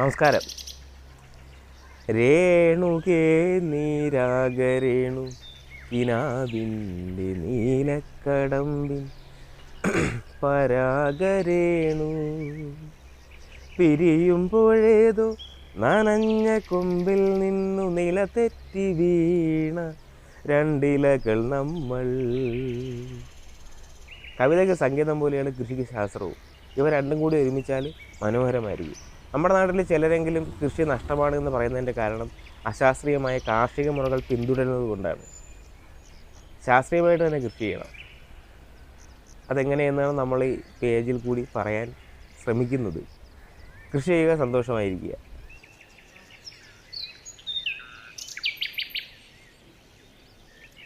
നമസ്കാരം. രേണുകേ നീരാഗരേണു കിനാവിന്റെ നീലക്കടമ്പിൻ പരാഗരേണു. പിരിയുമ്പോഴേതോ നനഞ്ഞ കൊമ്പിൽ നിന്നു നിലതെറ്റി വീണ രണ്ടിലകൾ നമ്മൾ. കവിതയ്ക്ക് സംഗീതം പോലെയാണ് കൃഷിക്ക് ശാസ്ത്രവും. ഇവ രണ്ടും കൂടി ഒരുമിച്ചാൽ മനോഹരമായിരിക്കും. നമ്മുടെ നാട്ടിൽ ചിലരെങ്കിലും കൃഷി നഷ്ടമാണ് എന്ന് പറയുന്നതിന്റെ കാരണം അശാസ്ത്രീയമായ കാർഷിക മുറകൾ പിന്തുടരുന്നത് കൊണ്ടാണ്. ശാസ്ത്രീയമായിട്ട് തന്നെ കൃഷി ചെയ്യണം. അതെങ്ങനെയെന്നാണ് നമ്മൾ ഈ പേജിൽ കൂടി പറയാൻ ശ്രമിക്കുന്നത്. കൃഷി ചെയ്യുക സന്തോഷമായിരിക്കുക.